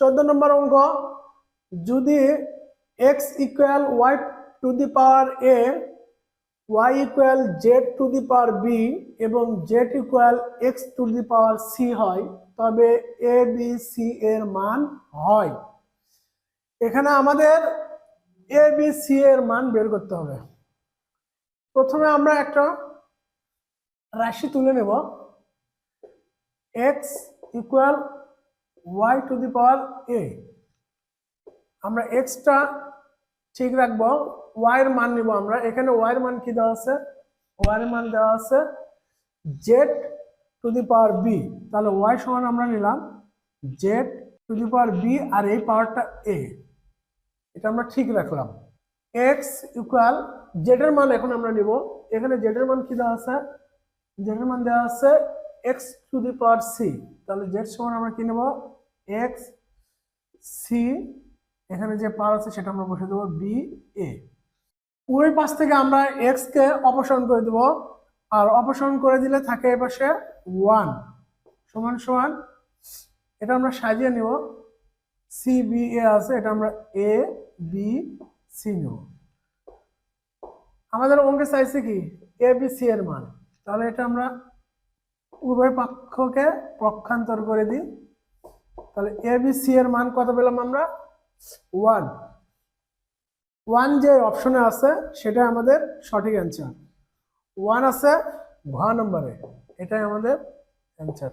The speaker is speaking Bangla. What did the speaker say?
চোদ্দ নম্বর অঙ্ক, যদি x equal y to the power a y equal z to the power B এবং z equal x to the power c হয়, তবে এ বি সি এর মান হয়। এখানে আমাদের এ বি সি এর মান বের করতে হবে। প্রথমে আমরা একটা রাশি তুলে নেব। X equal y to the power a আমরা এক্সটা ঠিক রাখব ওয়াই এর মান নিব আমরা। এখানে ওয়াই এর মান কি দেওয়া আছে? ওয়াই এর মান দেওয়া আছে z to the power B তাহলে ওয়াই সমান আমরা নিলাম z to the power B আর এই পাওয়ারটা এ এটা আমরা ঠিক রাখলাম। এক্স ইকুয়াল জেড এর মান এখন আমরা নিব। এখানে জেড এর মান কি দেওয়া আছে? জেড এর মান দেওয়া আছে x to the power c তাহলে জেড সমান আমরা কি নেব? এক্স সি এখানে যে পার আছে সেটা আমরা বসে দেবো বি এ ওই পাশ থেকে আমরা এক্স কে অপসারণ করে দেব। আর অপসারণ করে দিলে থাকে এ পাশে ওয়ান সমান সমান, এটা আমরা সাজিয়ে নেব। সি বি এ আছে, এটা আমরা এ বি সি নেব। আমাদের অঙ্কে চাইছে কি? এ বি সি এর মান। তাহলে এটা আমরা উভয় পক্ষকে পক্ষান্তর করে দিই। তাহলে এ বি সি এর মান কত পেলাম আমরা? ওয়ান ওয়ান যে অপশনে আছে সেটা আমাদের সঠিক অ্যান্সার ওয়ান আছে ঘ নম্বরে, এটাই আমাদের অ্যান্সার